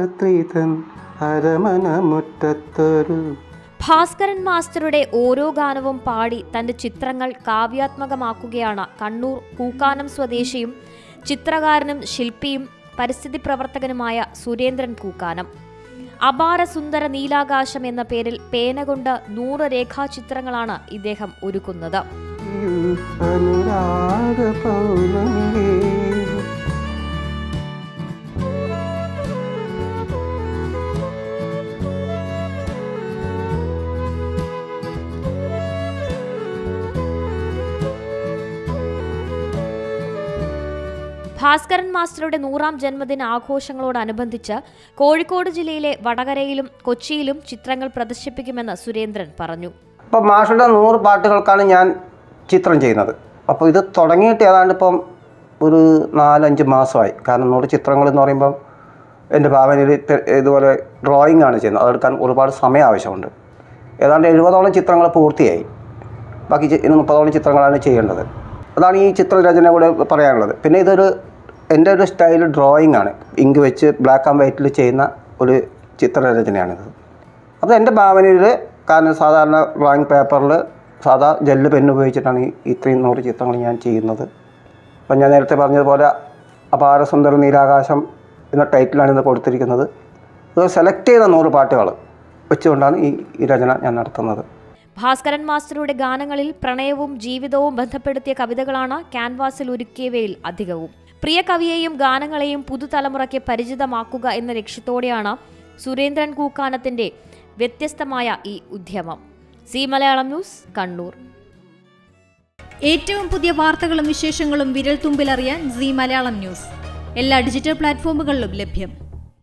രാത്രി തൻ അരമന മുറ്റത്തൊരു ഭാസ്കരൻ മാസ്റ്ററുടെ ഓരോ ഗാനവും പാടി തന്റെ ചിത്രങ്ങൾ കാവ്യാത്മകമാക്കുകയാണ്. കണ്ണൂർ കൂക്കാനം സ്വദേശിയും ചിത്രകാരനും ശില്പിയും പരിസ്ഥിതി പ്രവർത്തകനുമായ സുരേന്ദ്രൻ കൂക്കാനം അപാര സുന്ദര നീലാകാശം എന്ന പേരിൽ പേന കൊണ്ട് നൂറ് രേഖാചിത്രങ്ങളാണ് ഇദ്ദേഹം ഒരുക്കുന്നത്. അനുരാഗ പൗർണമിയേ ഭാസ്കരൻ മാസ്റ്ററുടെ നൂറാം ജന്മദിന ആഘോഷങ്ങളോടനുബന്ധിച്ച് കോഴിക്കോട് ജില്ലയിലെ വടകരയിലും കൊച്ചിയിലും ചിത്രങ്ങൾ പ്രദർശിപ്പിക്കുമെന്ന് സുരേന്ദ്രൻ പറഞ്ഞു. ഇപ്പം മാഷുടെ നൂറ് പാട്ടുകൾക്കാണ് ഞാൻ ചിത്രം ചെയ്യുന്നത്. അപ്പോൾ ഇത് തുടങ്ങിയിട്ട് ഏതാണ്ട് ഇപ്പം ഒരു നാലഞ്ച് മാസമായി. കാരണം നൂറ് ചിത്രങ്ങൾ എന്ന് പറയുമ്പം എന്റെ ഭാവനയിൽ ഇതുപോലെ ഡ്രോയിങ് ആണ് ചെയ്യുന്നത്. അതെടുക്കാൻ ഒരുപാട് സമയം ആവശ്യമുണ്ട്. ഏതാണ്ട് എഴുപതോളം ചിത്രങ്ങൾ പൂർത്തിയായി. ബാക്കി ഇന്ന് ഇനി മുപ്പതോളം ചിത്രങ്ങളാണ് ചെയ്യേണ്ടത്. അതാണ് ഈ ചിത്രരചന കൂടെ പറയാനുള്ളത്. പിന്നെ ഇതൊരു എന്റെ ഒരു സ്റ്റൈൽ ഡ്രോയിങ് ആണ്. ഇങ്ക് വെച്ച് ബ്ലാക്ക് ആൻഡ് വൈറ്റിൽ ചെയ്യുന്ന ഒരു ചിത്രരചനയാണിത്. അത് എന്റെ ഭാവനയിൽ കാരണം സാധാരണ ഡ്രോയിങ് പേപ്പറിൽ സാധാ ജെല്ല് പെന്ന് ഉപയോഗിച്ചിട്ടാണ് ഇത്രയും നൂറ് ചിത്രങ്ങൾ ഞാൻ ചെയ്യുന്നത്. അപ്പം ഞാൻ നേരത്തെ പറഞ്ഞതുപോലെ അപാര സുന്ദര നീലാകാശം എന്ന ടൈറ്റിലാണ് ഇന്ന് കൊടുത്തിരിക്കുന്നത്. ഇത് സെലക്ട് ചെയ്ത നൂറ് പാട്ടുകൾ വെച്ചുകൊണ്ടാണ് ഈ ഈ രചന ഞാൻ നടത്തുന്നത്. ഭാസ്കരൻ മാസ്റ്ററുടെ ഗാനങ്ങളിൽ പ്രണയവും ജീവിതവും ബന്ധപ്പെടുത്തിയ കവിതകളാണ് ക്യാൻവാസിൽ ഒരുക്കിയവയിൽ അധികവും. പ്രിയ കവിയെയും ഗാനങ്ങളെയും പുതുതലമുറയ്ക്ക് പരിചിതമാക്കുക എന്ന ലക്ഷ്യത്തോടെയാണ് സുരേന്ദ്രൻ കൂക്കാനത്തിന്റെ വ്യത്യസ്തമായ ഈ ഉദ്യമം. C Malayalam news Kannur. ഏറ്റവും പുതിയ വാർത്തകളും വിശേഷങ്ങളും വിരൽത്തുമ്പിലറിയാൻ സി മലയാളം ന്യൂസ്. എല്ലാ ഡിജിറ്റൽ പ്ലാറ്റ്ഫോമുകളിലും ലഭ്യം.